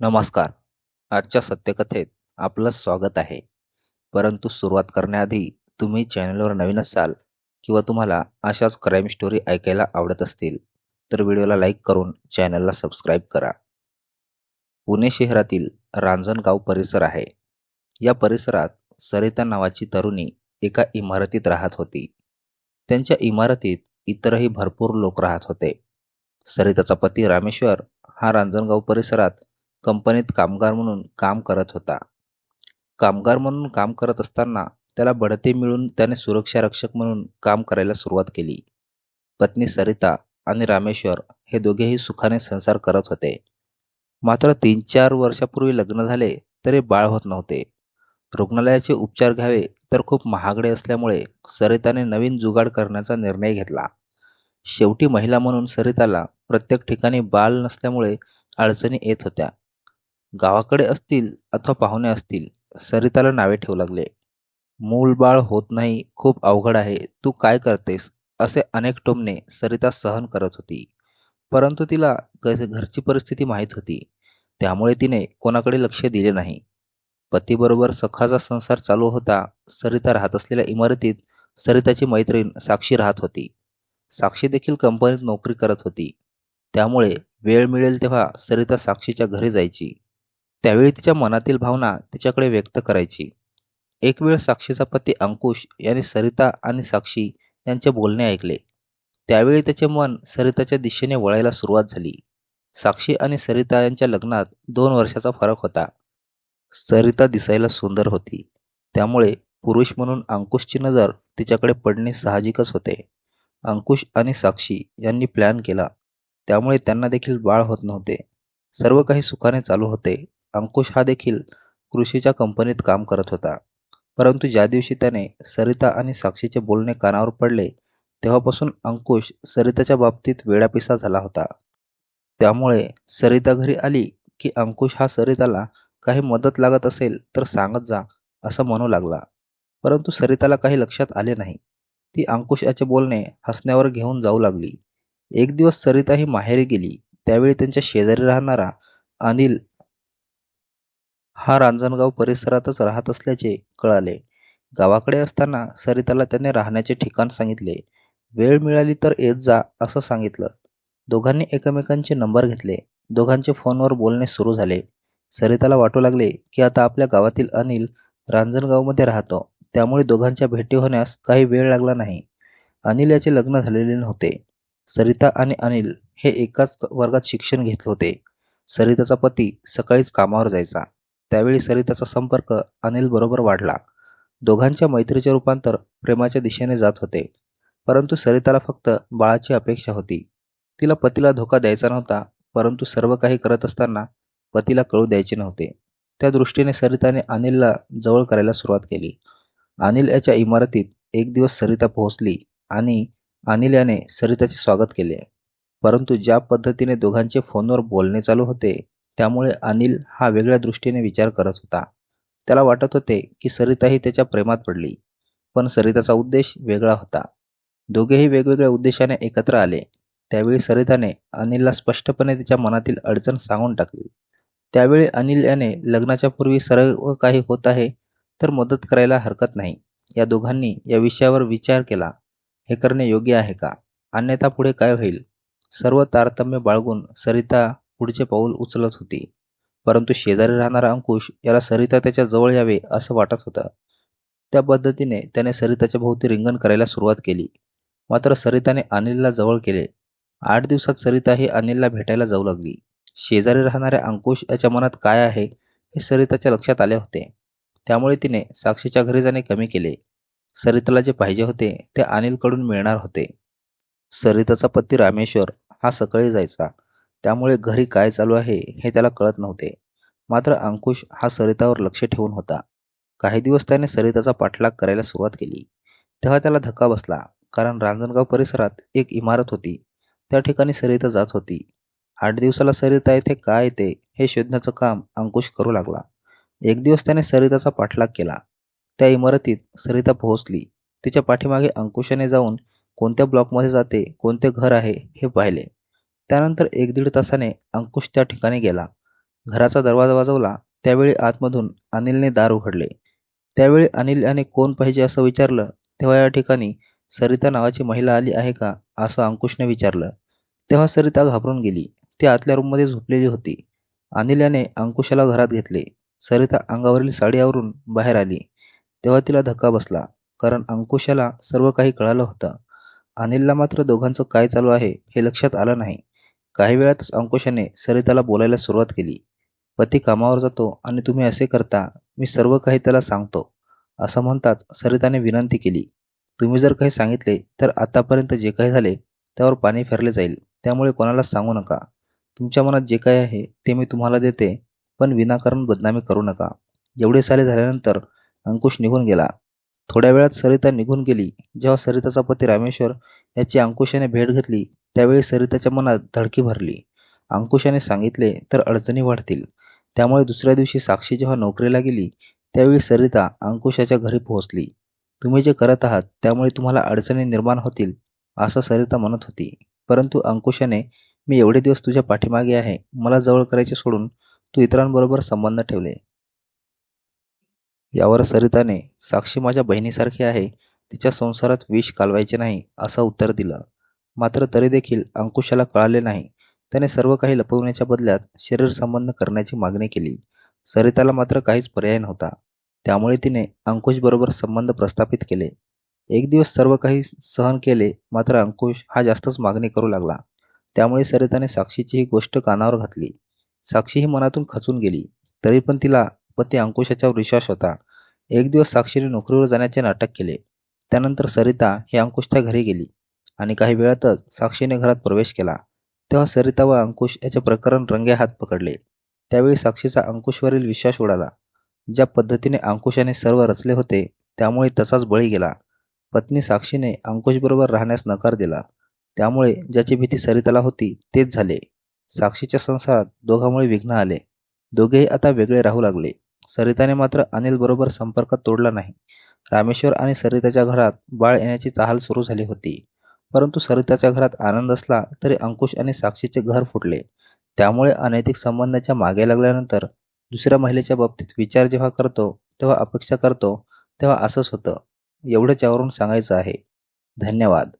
नमस्कार. आजच्या सत्यकथेत आपलं स्वागत आहे. परंतु सुरुवात करण्याआधी तुम्ही चॅनलवर नवीन असाल किंवा तुम्हाला अशाच क्राईम स्टोरी ऐकायला आवडत असतील तर व्हिडिओला लाईक करून चॅनलला सबस्क्राईब करा. पुणे शहरातील रांजणगाव परिसर आहे. या परिसरात सरिता नावाची तरुणी एका इमारतीत राहत होती. त्यांच्या इमारतीत इतरही भरपूर लोक राहत होते. सरिताचा पती रामेश्वर हा रांजणगाव परिसरात कंपनीत कामगार म्हणून काम करत होता. कामगार म्हणून काम करत असताना त्याला बढती मिळून त्याने सुरक्षा रक्षक म्हणून काम करायला सुरुवात केली. पत्नी सरिता आणि रामेश्वर हे दोघेही सुखाने संसार करत होते. मात्र तीन चार वर्षापूर्वी लग्न झाले तरी बाळ होत नव्हते. रुग्णालयाचे उपचार घ्यावे तर खूप महागडे असल्यामुळे सरिताने नवीन जुगाड करण्याचा निर्णय घेतला. शेवटी महिला म्हणून सरिताला प्रत्येक ठिकाणी बाल नसल्यामुळे अडचणी येत होत्या. गावाकडे असतील अथवा पाहुणे असतील सरिताला नावे ठेवू लागले. मूल बाळ होत नाही खूप अवघड आहे तू काय करतेस? असे अनेक टोमणे सरिता सहन करत होती. परंतु तिला घरची परिस्थिती माहीत होती. त्यामुळे तिने कोणाकडे लक्ष दिले नाही. पतीबरोबर सखाचा संसार चालू होता सरिता राहत असलेल्या इमारतीत सरिताची मैत्रीण साक्षी राहत होती. साक्षी देखील कंपनीत नोकरी करत होती. त्यामुळे वेळ मिळेल तेव्हा सरिता साक्षीच्या घरी जायची. त्यावेळी तिच्या मनातील भावना तिच्याकडे व्यक्त करायची. एक वेळ साक्षीचा पती अंकुश यांनी सरिता आणि साक्षी यांचे बोलणे ऐकले. त्यावेळी त्याचे मन सरिताच्या दिशेने वळायला सुरुवात झाली. साक्षी आणि सरिता यांच्या लग्नात दोन वर्षाचा फरक होता. सरिता दिसायला सुंदर होती. त्यामुळे पुरुष म्हणून अंकुशची नजर तिच्याकडे पडणे साहजिकच होते. अंकुश आणि साक्षी यांनी प्लॅन केला. त्यामुळे त्यांना देखील बाळ होत नव्हते. सर्व काही सुखाने चालू होते. अंकुश हा देखील कृषीच्या कंपनीत काम करत होता. परंतु ज्या दिवशी त्याने सरिता आणि साक्षीचे बोलणे कानावर पडले तेव्हापासून अंकुश सरिताच्या बाबतीत वेडापिसा झाला होता. त्यामुळे सरिता घरी आली की अंकुश हा सरिताला काही मदत लागत असेल तर सांगत जा असं म्हणू लागला. परंतु सरिताला काही लक्षात आले नाही. ती अंकुश याचे बोलणे हसण्यावर घेऊन जाऊ लागली. एक दिवस सरिता ही माहेरी गेली. त्यावेळी त्यांच्या शेजारी राहणारा अनिल हा रांजणगाव परिसरातच राहत असल्याचे कळाले. गावाकडे असताना सरिताला त्याने राहण्याचे ठिकाण सांगितले. वेळ मिळाली तर येत जा असं सांगितलं. दोघांनी एकमेकांचे नंबर घेतले. दोघांचे फोनवर बोलणे सुरू झाले. सरिताला वाटू लागले की आता आपल्या गावातील अनिल रांजणगावमध्ये राहतो. त्यामुळे दोघांच्या भेटी होण्यास काही वेळ लागला नाही. अनिल याचे लग्न झालेले नव्हते. सरिता आणि अनिल हे एकाच वर्गात शिक्षण घेत होते. सरिताचा पती सकाळीच कामावर जायचा. त्यावेळी सरिताचा संपर्क अनिलबरोबर वाढला. दोघांच्या मैत्रीचे रूपांतर प्रेमाच्या दिशेने जात होते. परंतु सरिताला फक्त बाळाची अपेक्षा होती. तिला पतीला धोका द्यायचा नव्हता परंतु सर्व काही करत असताना पतीला कळू द्यायचे नव्हते. त्या दृष्टीने सरिताने अनिलला जवळ करायला सुरुवात केली. अनिल याच्या इमारतीत एक दिवस सरिता पोहोचली आणि अनिल याने सरिताचे स्वागत केले. परंतु ज्या पद्धतीने दोघांचे फोनवर बोलणे चालू होते त्यामुळे अनिल हा वेगळ्या दृष्टीने विचार करत होता. त्याला वाटत होते की सरिताही त्याच्या प्रेमात पडली. पण सरिताचा उद्देश वेगळा होता. दोघेही वेगवेगळ्या उद्देशाने एकत्र आले. त्यावेळी सरिताने अनिलला स्पष्टपणे तिच्या मनातील अडचण सांगून टाकली. त्यावेळी अनिल याने लग्नाच्या पूर्वी सर्व काही होत आहे तर मदत करायला हरकत नाही. या दोघांनी या विषयावर विचार केला. हे करणे योग्य आहे का? अन्यथा पुढे काय होईल? सर्व तारतम्य बाळगून सरिता पुढचे पाऊल उचलत होती. परंतु शेजारी राहणारा अंकुश याला सरिता त्याच्याजवळ यावे असं वाटत होतं. त्या पद्धतीने त्याने सरिताच्या भोवती रिंगण करायला सुरुवात केली. मात्र सरिताने अनिलला जवळ केले. आठ दिवसात सरिता ही अनिलला भेटायला जाऊ लागली. शेजारी राहणाऱ्या अंकुश याच्या मनात काय आहे हे सरिताच्या लक्षात आले होते. त्यामुळे तिने साक्षीच्या घरी जाणे कमी केले. सरिताला जे पाहिजे होते ते अनिलकडून मिळणार होते. सरिताचा पती रामेश्वर हा सकाळी जायचा. त्यामुळे घरी काय चालू आहे हे त्याला कळत नव्हते. मात्र अंकुश हा सरितावर लक्ष ठेवून होता. काही दिवस त्याने सरिताचा पाठलाग करायला सुरुवात केली. तेव्हा त्याला धक्का बसला कारण रांजणगाव परिसरात एक इमारत होती. त्या ठिकाणी सरिता जात होती. आठ दिवसाला सरिता येथे काय येते हे शोधण्याचं काम अंकुश करू लागला. एक दिवस त्याने सरिताचा पाठलाग केला. त्या इमारतीत सरिता पोहोचली. तिच्या पाठीमागे अंकुशाने जाऊन कोणत्या ब्लॉकमध्ये जाते कोणते घर आहे हे पाहिले. त्यानंतर एक दीड तासाने अंकुश त्या ठिकाणी गेला. घराचा दरवाजा वाजवला. त्यावेळी आतमधून अनिलने दार उघडले. त्यावेळी अनिल याने कोण पाहिजे असं विचारलं तेव्हा या ठिकाणी सरिता नावाची महिला आली आहे का असं अंकुशने विचारलं. तेव्हा सरिता घाबरून गेली. ती आतल्या रूममध्ये झोपलेली होती. अनिल याने अंकुशाला घरात घेतले. सरिता अंगावरील साडी आवरून बाहेर आली. तेव्हा तिला धक्का बसला कारण अंकुशाला सर्व काही कळालं होतं. अनिलला मात्र दोघांचं काय चालू आहे हे लक्षात आलं नाही. काही वेळातच अंकुशाने सरिताला बोलायला सुरुवात केली. पती कामावर जातो आणि तुम्ही असे करता मी सर्व काही त्याला सांगतो असं म्हणताच सरिताने विनंती केली. तुम्ही जर काही सांगितले तर आतापर्यंत जे काही झाले त्यावर पाणी फिरले जाईल. त्यामुळे कोणाला सांगू नका. तुमच्या मनात जे काही आहे ते मी तुम्हाला देते पण विनाकारण बदनामी करू नका. एवढे साले झाल्यानंतर अंकुश निघून गेला. थोड्या वेळात सरिता निघून गेली जेव्हा सरिताचा पती रामेश्वर याची अंकुशाने भेट घेतली त्यावेळी सरिताच्या मनात धडकी भरली. अंकुशाने सांगितले तर अडचणी वाढतील. त्यामुळे दुसऱ्या दिवशी साक्षी जेव्हा नोकरीला गेली त्यावेळी सरिता अंकुशाच्या घरी पोहोचली. तुम्ही जे करत आहात त्यामुळे तुम्हाला अडचणी निर्माण होतील असं सरिता म्हणत होती. परंतु अंकुशाने मी एवढे दिवस तुझ्या पाठीमागे आहे. मला जवळ करायचे सोडून तू इतरांबरोबर संबंध ठेवले. यावर सरिताने साक्षी माझ्या बहिणीसारखी आहे. तिच्या संसारात विष कालवायचे नाही असं उत्तर दिलं. मात्र तरी देखील अंकुशाला कळाले नाही. त्याने सर्व काही लपवण्याच्या बदल्यात शरीर संबंध करण्याची मागणी केली. सरिताला मात्र काहीच पर्याय नव्हता. त्यामुळे तिने अंकुशबरोबर संबंध प्रस्थापित केले. एक दिवस सर्व काही सहन केले मात्र अंकुश हा जास्तच मागणी करू लागला. त्यामुळे सरिताने साक्षीची ही गोष्ट कानावर घातली. साक्षी ही मनातून खचून गेली. तरी पण तिला पती अंकुशाच्यावर विश्वास होता. एक दिवस साक्षीने नोकरीवर जाण्याचे नाटक केले. त्यानंतर सरिता ही अंकुशच्या घरी गेली. आणि काही वेळातच साक्षीने घरात प्रवेश केला. तेव्हा सरिता व अंकुश याचे प्रकरण रंगे हात पकडले. त्यावेळी साक्षीचा अंकुशवरील विश्वास उडाला. ज्या पद्धतीने अंकुशाने सर्व रचले होते त्यामुळे तसाच बळी गेला. पत्नी साक्षीने अंकुशबरोबर राहण्यास नकार दिला. त्यामुळे ज्याची भीती सरिताला होती तेच झाले. साक्षीच्या संसारात दोघांमुळे विघ्न आले. दोघेही आता वेगळे राहू लागले. सरिताने मात्र अनिल बरोबर संपर्क तोडला नाही. रामेश्वर आणि सरिताच्या घरात बाळ येण्याची चाहल सुरू झाली होती. परंतु सरिताच्या घरात आनंद असला तरी अंकुश आणि साक्षीचे घर फुटले. त्यामुळे अनैतिक संबंधाच्या मागे लागल्यानंतर दुसऱ्या महिलेच्या बाबतीत विचार जेव्हा करतो तेव्हा अपेक्षा करतो तेव्हा असंच होतं. एवढंच यावरून सांगायचं आहे. धन्यवाद.